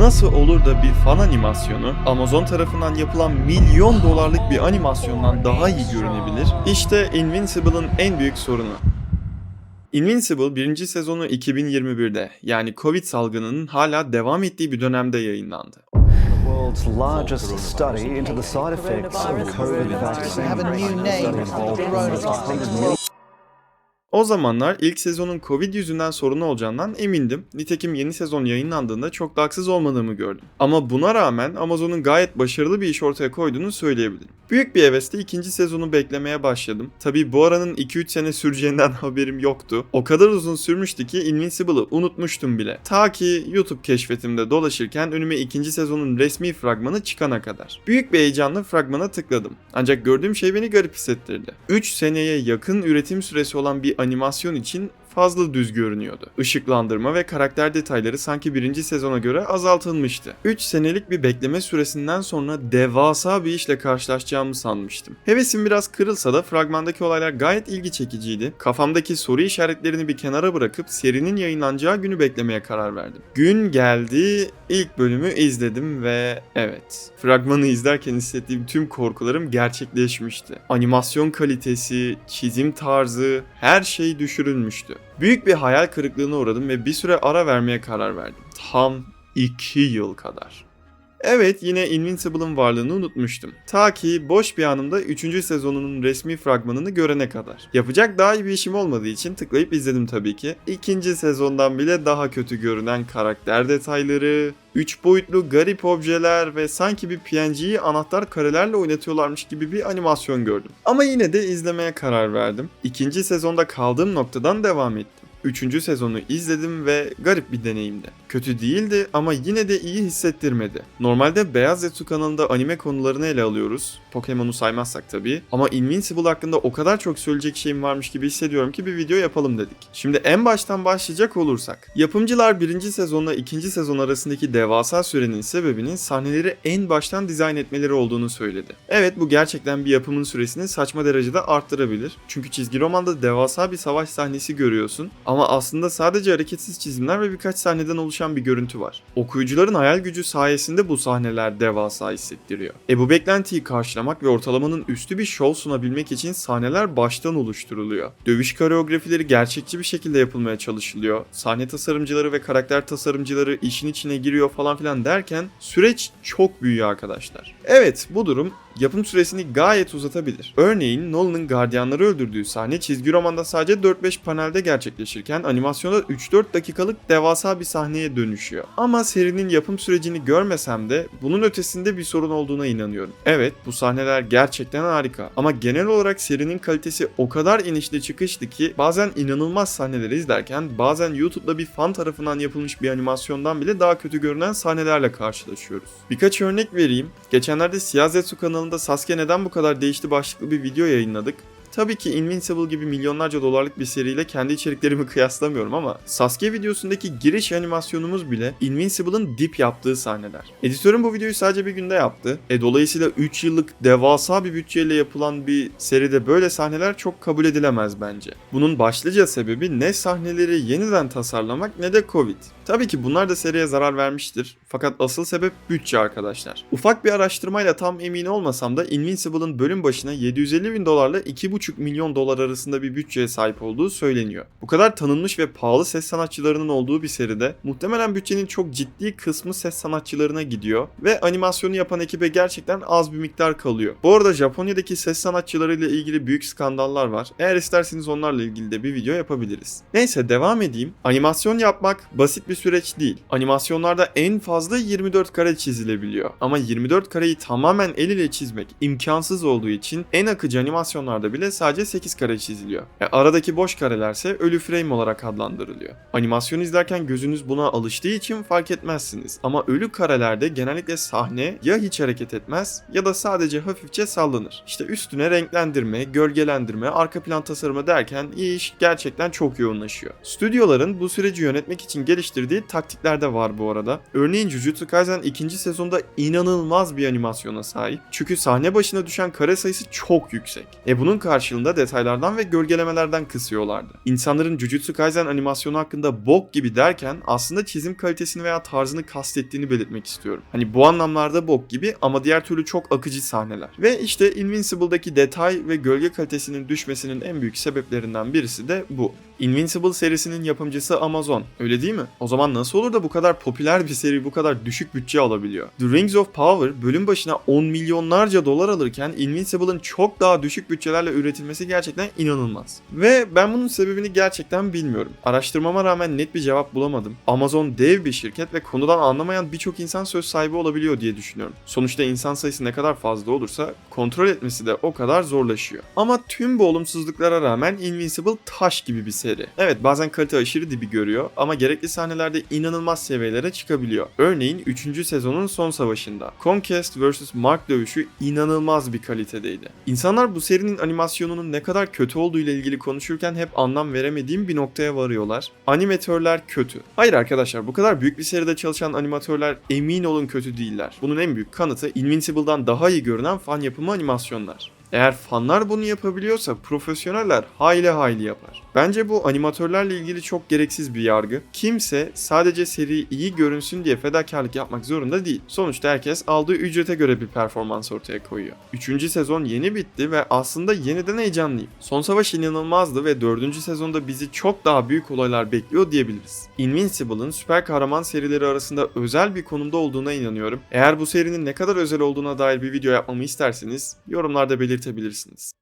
Nasıl olur da bir fan animasyonu Amazon tarafından yapılan milyon dolarlık bir animasyondan daha iyi görünebilir? İşte Invincible'ın en büyük sorunu. Invincible birinci sezonu 2021'de yani Covid salgınının hala devam ettiği bir dönemde yayınlandı. world's largest study into the side effects of COVID vaccine. O zamanlar ilk sezonun Covid yüzünden sorunu olacağından emindim. Nitekim yeni sezon yayınlandığında çok da haksız olmadığımı gördüm. Ama buna rağmen Amazon'un gayet başarılı bir iş ortaya koyduğunu söyleyebilirim. Büyük bir hevesle ikinci sezonu beklemeye başladım. Tabi bu aranın 2-3 sene süreceğinden haberim yoktu. O kadar uzun sürmüştü ki Invincible'ı unutmuştum bile. Ta ki YouTube keşfetimde dolaşırken önüme ikinci sezonun resmi fragmanı çıkana kadar. Büyük bir heyecanla fragmana tıkladım. Ancak gördüğüm şey beni garip hissettirdi. 3 seneye yakın üretim süresi olan bir animasyon için fazla düz görünüyordu. Işıklandırma ve karakter detayları sanki birinci sezona göre azaltılmıştı. 3 senelik bir bekleme süresinden sonra devasa bir işle karşılaşacağımı sanmıştım. Hevesim biraz kırılsa da fragmandaki olaylar gayet ilgi çekiciydi. Kafamdaki soru işaretlerini bir kenara bırakıp serinin yayınlanacağı günü beklemeye karar verdim. Gün geldi, ilk bölümü izledim ve evet, fragmanı izlerken hissettiğim tüm korkularım gerçekleşmişti. Animasyon kalitesi, çizim tarzı, her şey düşürülmüştü. Büyük bir hayal kırıklığına uğradım ve bir süre ara vermeye karar verdim. Tam 2 yıl kadar. Evet yine Invincible'ın varlığını unutmuştum. Ta ki boş bir anımda 3. sezonunun resmi fragmanını görene kadar. Yapacak daha iyi bir işim olmadığı için tıklayıp izledim tabii ki. İkinci sezondan bile daha kötü görünen karakter detayları, 3 boyutlu garip objeler ve sanki bir PNG'yi anahtar karelerle oynatıyorlarmış gibi bir animasyon gördüm. Ama yine de izlemeye karar verdim. İkinci sezonda kaldığım noktadan devam ettim. Üçüncü sezonu izledim ve garip bir deneyimdi. Kötü değildi ama yine de iyi hissettirmedi. Normalde Beyaz Zetsu kanalında anime konularını ele alıyoruz. Pokemon'u saymazsak tabii. Ama Invincible hakkında o kadar çok söyleyecek şeyim varmış gibi hissediyorum ki bir video yapalım dedik. Şimdi en baştan başlayacak olursak. Yapımcılar birinci sezonla ikinci sezon arasındaki devasa sürenin sebebinin sahneleri en baştan dizayn etmeleri olduğunu söyledi. Evet bu gerçekten bir yapımın süresini saçma derecede arttırabilir. Çünkü çizgi romanda devasa bir savaş sahnesi görüyorsun ama aslında sadece hareketsiz çizimler ve birkaç sahneden oluşan bir görüntü var. Okuyucuların hayal gücü sayesinde bu sahneler devasa hissettiriyor. E bu beklentiyi karşılamak ve ortalamanın üstü bir şov sunabilmek için sahneler baştan oluşturuluyor. Dövüş koreografileri gerçekçi bir şekilde yapılmaya çalışılıyor. Sahne tasarımcıları ve karakter tasarımcıları işin içine giriyor falan filan derken süreç çok büyüyor arkadaşlar. Evet bu durum yapım süresini gayet uzatabilir. Örneğin Nolan'ın gardiyanları öldürdüğü sahne çizgi romanda sadece 4-5 panelde gerçekleşirken animasyonda 3-4 dakikalık devasa bir sahneye dönüşüyor. Ama serinin yapım sürecini görmesem de bunun ötesinde bir sorun olduğuna inanıyorum. Evet bu sahneler gerçekten harika ama genel olarak serinin kalitesi o kadar inişli çıkıştı ki bazen inanılmaz sahneleri izlerken bazen YouTube'da bir fan tarafından yapılmış bir animasyondan bile daha kötü görünen sahnelerle karşılaşıyoruz. Birkaç örnek vereyim. Geçenlerde Siyah Zetsu kanalında Sasuke neden bu kadar değişti başlıklı bir video yayınladık. Tabii ki Invincible gibi milyonlarca dolarlık bir seriyle kendi içeriklerimi kıyaslamıyorum ama Sasuke videosundaki giriş animasyonumuz bile Invincible'ın dip yaptığı sahneler. Editörüm bu videoyu sadece bir günde yaptı. E dolayısıyla 3 yıllık devasa bir bütçeyle yapılan bir seride böyle sahneler çok kabul edilemez bence. Bunun başlıca sebebi ne sahneleri yeniden tasarlamak ne de Covid. Tabii ki bunlar da seriye zarar vermiştir. Fakat asıl sebep bütçe arkadaşlar. Ufak bir araştırmayla tam emin olmasam da Invincible'ın bölüm başına 750 bin dolarla 2,5 milyon dolar arasında bir bütçeye sahip olduğu söyleniyor. Bu kadar tanınmış ve pahalı ses sanatçılarının olduğu bir seride muhtemelen bütçenin çok ciddi kısmı ses sanatçılarına gidiyor ve animasyonu yapan ekibe gerçekten az bir miktar kalıyor. Bu arada Japonya'daki ses sanatçılarıyla ilgili büyük skandallar var. Eğer isterseniz onlarla ilgili de bir video yapabiliriz. Neyse devam edeyim. Animasyon yapmak basit bir süreç değil. Animasyonlarda en fazla 24 kare çizilebiliyor. Ama 24 kareyi tamamen el ile çizmek imkansız olduğu için en akıcı animasyonlarda bile sadece 8 kare çiziliyor. E, aradaki boş karelerse ölü frame olarak adlandırılıyor. Animasyon izlerken gözünüz buna alıştığı için fark etmezsiniz. Ama ölü karelerde genellikle sahne ya hiç hareket etmez ya da sadece hafifçe sallanır. İşte üstüne renklendirme, gölgelendirme, arka plan tasarımı derken iş gerçekten çok yoğunlaşıyor. Stüdyoların bu süreci yönetmek için geliştirdiği taktikler de var bu arada. Örneğin Jujutsu Kaisen ikinci sezonda inanılmaz bir animasyona sahip. Çünkü sahne başına düşen kare sayısı çok yüksek. E bunun karşısında karşılığında detaylardan ve gölgelemelerden kısıyorlardı. İnsanların Jujutsu Kaisen animasyonu hakkında bok gibi derken aslında çizim kalitesini veya tarzını kastettiğini belirtmek istiyorum. Hani bu anlamlarda bok gibi ama diğer türlü çok akıcı sahneler. Ve işte Invincible'daki detay ve gölge kalitesinin düşmesinin en büyük sebeplerinden birisi de bu. Invincible serisinin yapımcısı Amazon. Öyle değil mi? O zaman nasıl olur da bu kadar popüler bir seri bu kadar düşük bütçe alabiliyor? The Rings of Power bölüm başına 10 milyonlarca dolar alırken Invincible'ın çok daha düşük bütçelerle üretilmesi gerçekten inanılmaz. Ve ben bunun sebebini gerçekten bilmiyorum. Araştırmama rağmen net bir cevap bulamadım. Amazon dev bir şirket ve konudan anlamayan birçok insan söz sahibi olabiliyor diye düşünüyorum. Sonuçta insan sayısı ne kadar fazla olursa kontrol etmesi de o kadar zorlaşıyor. Ama tüm bu olumsuzluklara rağmen Invincible taş gibi bir seri. Evet bazen kalite aşırı dibi görüyor ama gerekli sahnelerde inanılmaz seviyelere çıkabiliyor. Örneğin 3. sezonun son savaşında Conquest vs. Mark dövüşü inanılmaz bir kalitedeydi. İnsanlar bu serinin animasyonunun ne kadar kötü olduğu ile ilgili konuşurken hep anlam veremediğim bir noktaya varıyorlar. Animatörler kötü. Hayır arkadaşlar bu kadar büyük bir seride çalışan animatörler emin olun kötü değiller. Bunun en büyük kanıtı Invincible'dan daha iyi görünen fan yapımı animasyonlar. Eğer fanlar bunu yapabiliyorsa profesyoneller hayli hayli yapar. Bence bu animatörlerle ilgili çok gereksiz bir yargı. Kimse sadece seri iyi görünsün diye fedakarlık yapmak zorunda değil. Sonuçta herkes aldığı ücrete göre bir performans ortaya koyuyor. Üçüncü sezon yeni bitti ve aslında yeniden heyecanlıyım. Son savaş inanılmazdı ve dördüncü sezonda bizi çok daha büyük olaylar bekliyor diyebiliriz. Invincible'ın süper kahraman serileri arasında özel bir konumda olduğuna inanıyorum. Eğer bu serinin ne kadar özel olduğuna dair bir video yapmamı isterseniz yorumlarda belirtebilirsiniz.